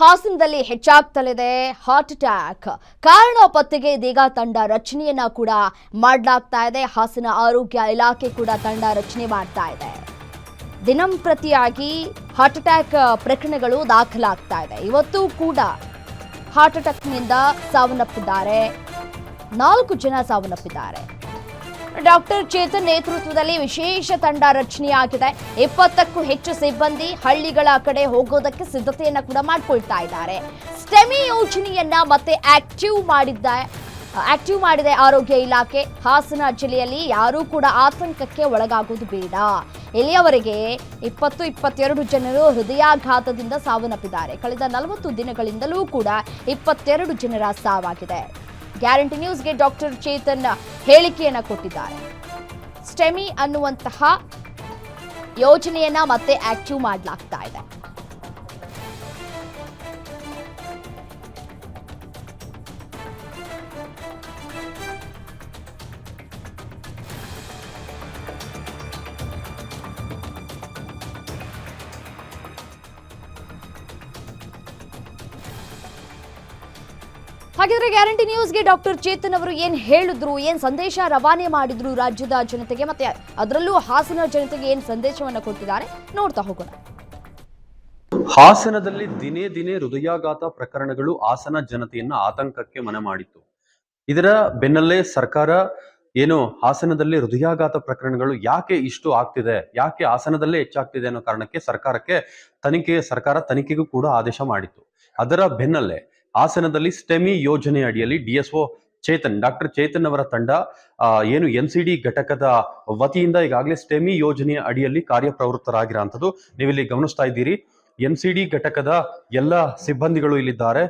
ಹಾಸನದಲ್ಲಿ ಹೆಚ್ಚಾಗ್ತಲಿದೆ heart attack. ಕಾರಣ ಪತ್ತೆಗೆ ಇದೀಗ ತಂಡ ರಚನೆಯನ್ನ ಕೂಡ ಮಾಡಲಾಗ್ತಾ ಇದೆ. ಹಾಸನ ಆರೋಗ್ಯ ಇಲಾಖೆ ಕೂಡ ತಂಡ ರಚನೆ ಮಾಡ್ತಾ ಇದೆ. ದಿನಂಪ್ರತಿಯಾಗಿ ಹಾರ್ಟ್ ಅಟ್ಯಾಕ್ ಪ್ರಕರಣಗಳು ದಾಖಲಾಗ್ತಾ ಇದೆ. ಇವತ್ತು ಕೂಡ ಹಾರ್ಟ್ ಅಟ್ಯಾಕ್ನಿಂದ ಸಾವನ್ನಪ್ಪಿದ್ದಾರೆ. ನಾಲ್ಕು ಜನ ಸಾವನ್ನಪ್ಪಿದ್ದಾರೆ. ಡಾಕ್ಟರ್ ಚೇತನ್ ನೇತೃತ್ವದಲ್ಲಿ ವಿಶೇಷ ತಂಡ ರಚನೆಯಾಗಿದೆ. ಇಪ್ಪತ್ತಕ್ಕೂ ಹೆಚ್ಚು ಸಿಬ್ಬಂದಿ ಹಳ್ಳಿಗಳ ಕಡೆ ಹೋಗೋದಕ್ಕೆ ಸಿದ್ಧತೆಯನ್ನ ಕೂಡ ಮಾಡಿಕೊಳ್ತಾ ಇದ್ದಾರೆ. ಸ್ಟೆಮಿ ಯೋಜನೆಯನ್ನ ಮತ್ತೆ ಆಕ್ಟಿವ್ ಮಾಡಿದ್ದ, ಆಕ್ಟಿವ್ ಮಾಡಿದೆ ಆರೋಗ್ಯ ಇಲಾಖೆ. ಹಾಸನ ಜಿಲ್ಲೆಯಲ್ಲಿ ಯಾರೂ ಕೂಡ ಆತಂಕಕ್ಕೆ ಒಳಗಾಗೋದು ಬೇಡ. ಇಲ್ಲಿಯವರೆಗೆ ಇಪ್ಪತ್ತು, ಇಪ್ಪತ್ತೆರಡು ಜನರು ಹೃದಯಾಘಾತದಿಂದ ಸಾವನ್ನಪ್ಪಿದ್ದಾರೆ. ಕಳೆದ ನಲವತ್ತು ದಿನಗಳಿಂದಲೂ ಕೂಡ ಇಪ್ಪತ್ತೆರಡು ಜನರ ಸಾವಾಗಿದೆ. ಗ್ಯಾರಂಟಿ ನ್ಯೂಸ್ಗೆ ಡಾಕ್ಟರ್ ಚೇತನ್ ಹೇಳಿಕೆಯನ್ನ ಕೊಟ್ಟಿದ್ದಾರೆ. ಸ್ಟೆಮಿ ಅನ್ನುವಂತಹ ಯೋಜನೆಯನ್ನ ಮತ್ತೆ ಆಕ್ಟಿವ್ ಮಾಡಲಾಗ್ತಾ ಇದೆ. ಹಾಗಿದ್ರೆ ಗ್ಯಾರಂಟಿ ನ್ಯೂಸ್ಗೆ ಡಾಕ್ಟರ್ ಚೇತನ್ ಅವರು ಏನ್ ಹೇಳಿದ್ರು, ಏನ್ ಸಂದೇಶ ರವಾನೆ ಮಾಡಿದ್ರು ರಾಜ್ಯದ ಜನತೆಗೆ, ಮತ್ತೆ ಅದರಲ್ಲೂ ಹಾಸನ ಜನತೆಗೆ ಏನ್ ಸಂದೇಶವನ್ನ ಕೊಟ್ಟಿದ್ದಾರೆ, ನೋಡ್ತಾ ಹೋಗೋಣ. ಹಾಸನದಲ್ಲಿ ದಿನೇ ದಿನೇ ಹೃದಯಾಘಾತ ಪ್ರಕರಣಗಳು ಹಾಸನ ಜನತೆಯನ್ನ ಆತಂಕಕ್ಕೆ ಮನೆ ಮಾಡಿತ್ತು. ಇದರ ಬೆನ್ನಲ್ಲೇ ಸರ್ಕಾರ ಏನು ಹಾಸನದಲ್ಲಿ ಹೃದಯಾಘಾತ ಪ್ರಕರಣಗಳು ಯಾಕೆ ಇಷ್ಟು ಆಗ್ತಿದೆ, ಯಾಕೆ ಹಾಸನದಲ್ಲೇ ಹೆಚ್ಚಾಗ್ತಿದೆ ಅನ್ನೋ ಕಾರಣಕ್ಕೆ ಸರ್ಕಾರಕ್ಕೆ ತನಿಖೆ, ಸರ್ಕಾರ ತನಿಖೆಗೂ ಕೂಡ ಆದೇಶ ಮಾಡಿತ್ತು. ಅದರ ಬೆನ್ನಲ್ಲೇ ಹಾಸನದಲ್ಲಿ ಸ್ಟೆಮಿ ಯೋಜನೆ ಅಡಿಯಲ್ಲಿ ಡಿಎಸ್ಒ ಚೇತನ್, ಡಾಕ್ಟರ್ ಚೇತನ್ ಅವರ ತಂಡ ಏನು ಎನ್ ಸಿ ಡಿ ಘಟಕದ ವತಿಯಿಂದ ಈಗಾಗಲೇ ಸ್ಟೆಮಿ ಯೋಜನೆಯ ಅಡಿಯಲ್ಲಿ ಕಾರ್ಯಪ್ರವೃತ್ತರಾಗಿರೋಂಥದ್ದು ನೀವಿಲ್ಲಿ ಗಮನಿಸ್ತಾ ಇದ್ದೀರಿ. ಎನ್ ಸಿ ಡಿ ಘಟಕದ ಎಲ್ಲ ಸಿಬ್ಬಂದಿಗಳು ಇಲ್ಲಿದ್ದಾರೆ.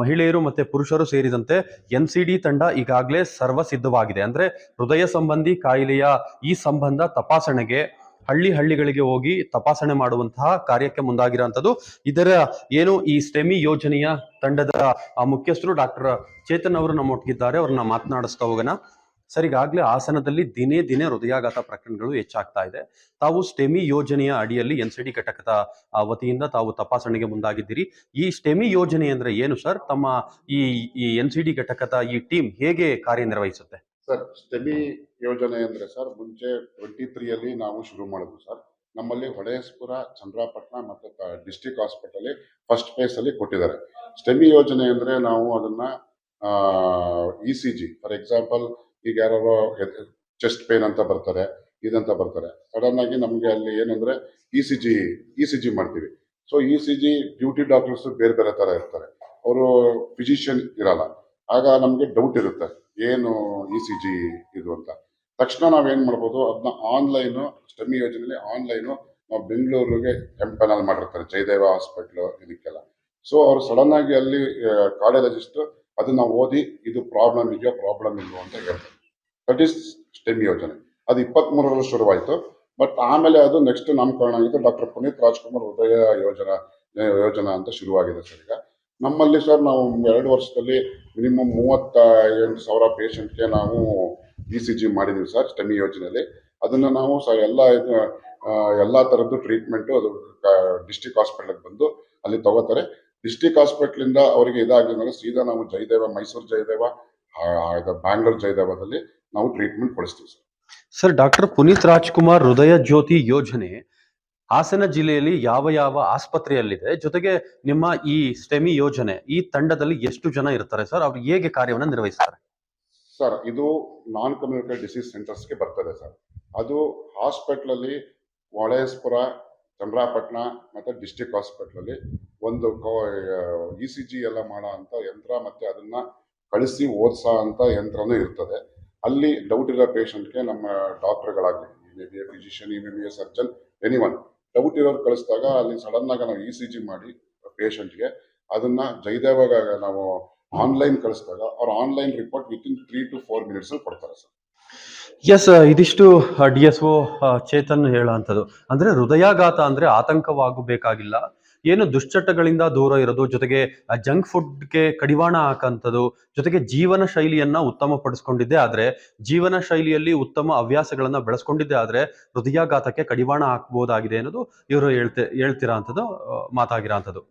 ಮಹಿಳೆಯರು ಮತ್ತೆ ಪುರುಷರು ಸೇರಿದಂತೆ ಎನ್ ಸಿ ಡಿ ತಂಡ ಈಗಾಗಲೇ ಸರ್ವ ಸಿದ್ಧವಾಗಿದೆ ಅಂದ್ರೆ ಹೃದಯ ಸಂಬಂಧಿ ಕಾಯಿಲೆಯ ಈ ಸಂಬಂಧ ತಪಾಸಣೆಗೆ ಹಳ್ಳಿ ಹಳ್ಳಿಗಳಿಗೆ ಹೋಗಿ ತಪಾಸಣೆ ಮಾಡುವಂತಹ ಕಾರ್ಯಕ್ಕೆ ಮುಂದಾಗಿರುವಂಥದ್ದು ಇದರ ಏನು ಈ ಸ್ಟೆಮಿ ಯೋಜನೆಯ ತಂಡದ ಮುಖ್ಯಸ್ಥರು ಡಾಕ್ಟರ್ ಚೇತನ್ ಅವರು ನಮ್ಮೊಟ್ಟಿಗಿದ್ದಾರೆ, ಅವ್ರನ್ನ ಮಾತನಾಡಿಸ್ತಾ ಹೋಗೋಣ. ಸರ್, ಈಗಾಗಲೇ ಹಾಸನದಲ್ಲಿ ದಿನೇ ದಿನೇ ಹೃದಯಾಘಾತ ಪ್ರಕರಣಗಳು ಹೆಚ್ಚಾಗ್ತಾ ಇದೆ. ತಾವು ಸ್ಟೆಮಿ ಯೋಜನೆಯ ಅಡಿಯಲ್ಲಿ ಎನ್ ಸಿ ಡಿ ಘಟಕದ ವತಿಯಿಂದ ತಾವು ತಪಾಸಣೆಗೆ ಮುಂದಾಗಿದ್ದೀರಿ. ಈ ಸ್ಟೆಮಿ ಯೋಜನೆ ಅಂದ್ರೆ ಏನು ಸರ್? ತಮ್ಮ ಈ ಈ ಎನ್ ಸಿ ಡಿ ಘಟಕದ ಈ ಟೀಮ್ ಹೇಗೆ ಕಾರ್ಯನಿರ್ವಹಿಸುತ್ತೆ? ಸರ್ ಸ್ಟೆಮಿ ಯೋಜನೆ ಅಂದ್ರೆ ಸರ್, ಮುಂಚೆ ಟ್ವೆಂಟಿ ತ್ರೀಯಲ್ಲಿ ನಾವು ಶುರು ಮಾಡಿದ್ವಿ ಸರ್. ನಮ್ಮಲ್ಲಿ ಹೊಳೆಯಸ್ಪುರ ಚಂದ್ರಾಪಟ್ಟಣ ಮತ್ತು ಡಿಸ್ಟಿಕ್ ಹಾಸ್ಪಿಟಲ್ ಫಸ್ಟ್ ಫೇಸ್ ಅಲ್ಲಿ ಕೊಟ್ಟಿದ್ದಾರೆ. ಸ್ಟೆಮಿ ಯೋಜನೆ ಅಂದ್ರೆ ನಾವು ಅದನ್ನ E C G for example ಈಗ ಯಾರು ಚೆಸ್ಟ್ ಪೇನ್ ಅಂತ ಬರ್ತಾರೆ, ಇದಂತ ಬರ್ತಾರೆ. ಸಡನ್ ಆಗಿ ನಮಗೆ ಅಲ್ಲಿ ಏನಂದ್ರೆ E C G E C G ಮಾಡ್ತೀವಿ. So E C G duty doctors ಬೇರೆ ಬೇರೆ ತರ ಇರ್ತಾರೆ. ಅವರು ಫಿಸಿಷಿಯನ್ ಇರಲ್ಲ. ಆಗ ನಮಗೆ ಡೌಟ್ ಇರುತ್ತೆ. ಏನು ಇ ಸಿ ಜಿ ಇದು ಅಂತ. ತಕ್ಷಣ ನಾವೇನು ಮಾಡ್ಬೋದು ಅದನ್ನ ಆನ್ಲೈನು ಸ್ಟೆಮಿ ಯೋಜನೆಯಲ್ಲಿ ಆನ್ಲೈನು ನಾವು ಬೆಂಗಳೂರಿಗೆ ಎಂಪನಲ್ ಮಾಡಿರ್ತಾರೆ, ಜಯದೇವ ಹಾಸ್ಪಿಟ್ಲು ಇದಕ್ಕೆಲ್ಲ. ಸೊ ಅವ್ರು ಸಡನ್ ಆಗಿ ಅಲ್ಲಿ ಕಾರ್ಡಿಯಾಲಜಿಸ್ಟ್ ಅದನ್ನ ಓದಿ ಇದು ಪ್ರಾಬ್ಲಮ್ ಇದೆಯೋ ಪ್ರಾಬ್ಲಮ್ ಇಲ್ವೋ ಅಂತ ಹೇಳ್ತಾರೆ. ದಟ್ ಈಸ್ ಸ್ಟೆಮಿ ಯೋಜನೆ. ಅದು ಇಪ್ಪತ್ತ್ ಮೂರರಲ್ಲಿ ಶುರುವಾಯಿತು. ಬಟ್ ಆಮೇಲೆ ಅದು ನೆಕ್ಸ್ಟ್ ನಾಮಕರಣ ಆಗಿದ್ದು ಡಾಕ್ಟರ್ ಪುನೀತ್ ರಾಜ್ಕುಮಾರ್ ಹೃದಯ ಯೋಜನಾ ಯೋಜನಾ ಅಂತ ಶುರುವಾಗಿದೆ ಸರ್ ಈಗ. ನಮ್ಮಲ್ಲಿ ಸರ್ ನಾವು ಎರಡು ವರ್ಷದಲ್ಲಿ ಮಿನಿಮಮ್ ಮೂವತ್ತ ಎಂಟು ಸಾವಿರ ಪೇಷಂಟ್ಗೆ ನಾವು ಇ ಸಿ ಜಿ ಮಾಡಿದ್ದೀವಿ ಸರ್, ಸ್ಟೆಮಿ ಯೋಜನೆಯಲ್ಲಿ ಅದನ್ನು ನಾವು ಸ ಎಲ್ಲ ಇದು ಎಲ್ಲ ಥರದ್ದು ಟ್ರೀಟ್ಮೆಂಟು ಅದು ಡಿಸ್ಟಿಕ್ ಹಾಸ್ಪಿಟ್ಲಿಗೆ ಬಂದು ಅಲ್ಲಿ ತಗೋತಾರೆ. ಡಿಸ್ಟಿಕ್ ಹಾಸ್ಪಿಟ್ಲಿಂದ ಅವರಿಗೆ ಇದಾಗಲಿಲ್ಲ ಸೀದಾ ನಾವು ಜಯದೇವ, ಮೈಸೂರು ಜಯದೇವ ಬ್ಯಾಂಗ್ಳೂರ್ ಜಯದೇವದಲ್ಲಿ ನಾವು treatment ಕೊಡಿಸ್ತೀವಿ sir. Sir, doctor Puneeth Rajkumar Hrudaya Jyothi ಯೋಜನೆ ಹಾಸನ ಜಿಲ್ಲೆಯಲ್ಲಿ ಯಾವ ಯಾವ ಆಸ್ಪತ್ರೆಯಲ್ಲಿದೆ? ಜೊತೆಗೆ ನಿಮ್ಮ ಈ ಸ್ಟೆಮಿ ಯೋಜನೆ ಈ ತಂಡದಲ್ಲಿ ಎಷ್ಟು ಜನ ಇರ್ತಾರೆ ಸರ್? ಅವ್ರು ಹೇಗೆ ಕಾರ್ಯವನ್ನು ನಿರ್ವಹಿಸ್ತಾರೆ? ಸರ್, ಇದು ನಾನ್ ಕಮ್ಯುನಿಟಿ ಡಿಸೀಸ್ ಸೆಂಟರ್ಸ್ಗೆ ಬರ್ತದೆ ಸರ್. ಅದು ಹಾಸ್ಪಿಟ್ಲಲ್ಲಿ ವಾಳೇಶ್ಪುರ ಚಂದ್ರಾಪಟ್ಟಣ ಮತ್ತು ಡಿಸ್ಟಿಕ್ ಹಾಸ್ಪಿಟ್ಲಲ್ಲಿ ಒಂದು ಇ ಸಿ ಜಿ ಎಲ್ಲ ಮಾಡೋ ಅಂತ ಯಂತ್ರ ಮತ್ತು ಅದನ್ನ ಕಳಿಸಿ ಓದಿಸೋ ಅಂತ ಯಂತ್ರನೂ ಇರ್ತದೆ. ಅಲ್ಲಿ ಡೌಟ್ ಇರೋ ಪೇಷಂಟ್ಗೆ ನಮ್ಮ ಡಾಕ್ಟರ್ಗಳಾಗಲಿ A B A physician B A surgeon any one doubt ಇರೋರು ಕಳಿಸಿದಾಗ ಅಲ್ಲಿ ಸಡನ್ ಆಗಿ ನಾವು ಇ ಸಿ ಜಿ ಮಾಡಿ ಪೇಷಂಟ್ಗೆ ಅದನ್ನ ಜೈದೇವಾಗ ನಾವು ಆನ್ಲೈನ್ ಕಳಿಸಿದಾಗ ಅವ್ರ online report within three to four minutes ಅಲ್ಲಿ ಕೊಡ್ತಾರೆ ಸರ್. ಎಸ್ ಇದಿಷ್ಟು ಡಿ ಎಸ್ ಒ ಚೇತನ್ ಹೇಳುವಂಥದ್ದು ಅಂದ್ರೆ ಹೃದಯಾಘಾತ ಅಂದ್ರೆ ಆತಂಕವಾಗಬೇಕಾಗಿಲ್ಲ. ಏನು ದುಶ್ಚಟಗಳಿಂದ ದೂರ ಇರೋದು, ಜೊತೆಗೆ ಜಂಕ್ ಫುಡ್ಗೆ ಕಡಿವಾಣ ಹಾಕಂಥದ್ದು, ಜೊತೆಗೆ ಜೀವನ ಶೈಲಿಯನ್ನ ಉತ್ತಮ ಪಡಿಸ್ಕೊಂಡಿದ್ದೆ ಆದ್ರೆ, ಜೀವನ ಶೈಲಿಯಲ್ಲಿ ಉತ್ತಮ ಹವ್ಯಾಸಗಳನ್ನ ಬೆಳೆಸ್ಕೊಂಡಿದ್ದೆ ಆದ್ರೆ, ಹೃದಯಾಘಾತಕ್ಕೆ ಕಡಿವಾಣ ಹಾಕ್ಬೋದಾಗಿದೆ ಅನ್ನೋದು ಇವರು ಹೇಳ್ತಿ, ಹೇಳ್ತಿರೋ ಅಂಥದ್ದು ಮಾತಾಗಿರೋ ಅಂಥದ್ದು.